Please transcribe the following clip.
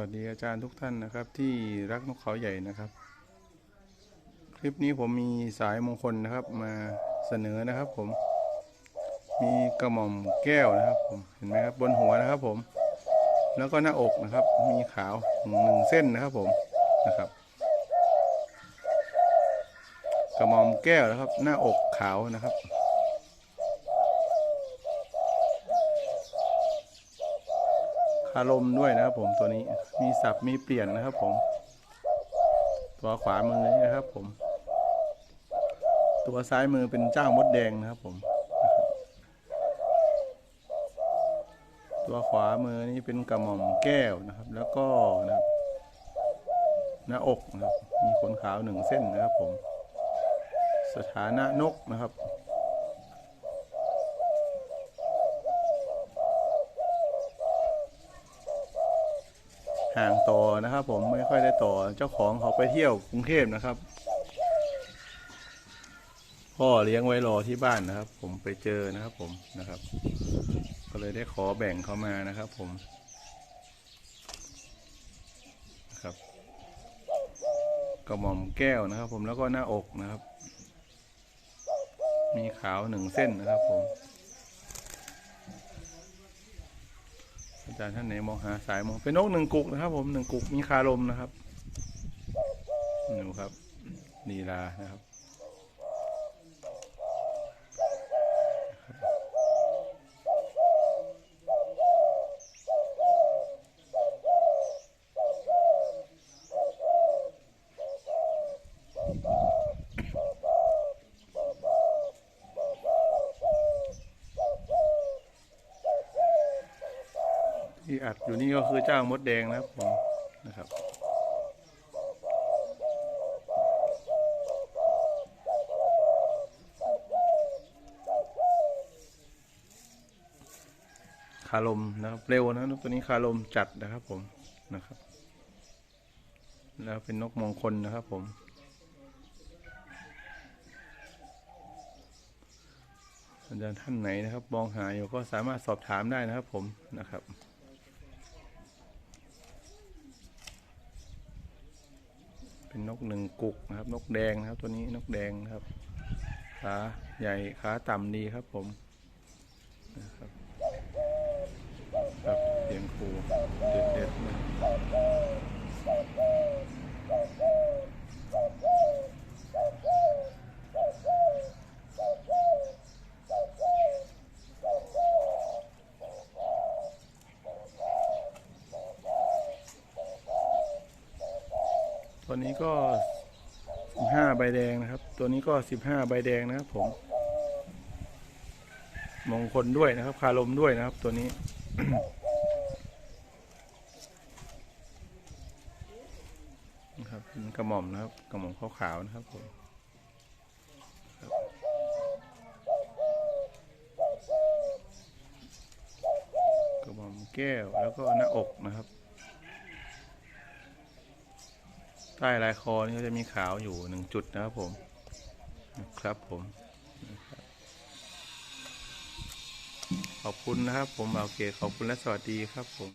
วัสดีอาจารย์ทุกท่านนะครับ ที่รักนกเขาใหญ่นะครับ คลิปนี้ผมมีสายมงคลนะครับมาเสนอนะครับ ผม มีกระหม่อมแก้วนะครับ ผมเห็นไหมครับบนหัวนะครับ ผม แล้วก็หน้าอกนะครับ มีขาวหนึ่งเส้นนะครับ ผมนะครับ กระหม่อมแก้วนะครับ หน้าอกขาวนะครับ คารมณ์ด้วยนะครับผมตัวนี้มีสับมีเปลี่ยนนะครับผม ตัวขวามือนี่นะครับผม ตัวซ้ายมือเป็นเจ้ามดแดงนะครับผม ตัวขวามือนี่เป็นกระหม่อมแก้วนะครับ แล้วก็นะครับหน้าอกนะครับมีขนขาวหนึ่งเส้นนะครับผม สถานะนกนะครับ ห่างต่อนะครับ ผมไม่ค่อยได้ต่อเจ้าของเขาไปเที่ยวกรุงเทพนะครับ พ่อเลี้ยงไว้รอที่บ้านนะครับ ผมไปเจอนะครับ ผมนะครับ ก็เลยได้ขอแบ่งเขามานะครับ ผมนะครับกระหม่อมแก้วนะครับ ผมแล้วก็หน้าอกนะครับ มีขาวหนึ่งเส้นนะครับ ผม อาจารย์ท่านไหนมองหาสายมองเป็นนกหนึ่งกุกนะครับ ผมหนึ่งกุกมีคารมนะครับนี่ครับนีลานะครับ ที่อัดอยู่นี่ก็คือเจ้ามดแดงนะครับผมนะครับ คารมนะครับ เร็วนะนกตัวนี้คารมจัดนะครับผมนะครับ แล้วเป็นนกมงคลนะครับผมอาจารย์ท่านไหนนะครับ มองหาอยู่ก็สามารถสอบถามได้นะครับผมนะครับ เป็นนกหนึ่งกุกนะครับ นกแดงนะครับ ตัวนี้นกแดงนะครับ ขาใหญ่ขาต่ำดีครับผมนะครับครับเสียงครูเด็ดเด็ดๆนะ ตัวนี้ก็สิบห้าใบแดงนะครับ ตัวนี้ก็สิบห้าใบแดงนะครับผม มงคลด้วยนะครับคารมด้วยนะครับ ตัวนี้ นะครับกระหม่อมนะครับ กระหม่อมขาวๆนะครับผมบกระหม่อมแก้วแล้วก็หน้าอกนะครับ ใต้ลายคอนี่ก็จะมีขาวอยู่หนึ่งจุดนะครับผมครับผม ขอบคุณนะครับผมเอาเกตขอบคุณและสวัสดีครับผม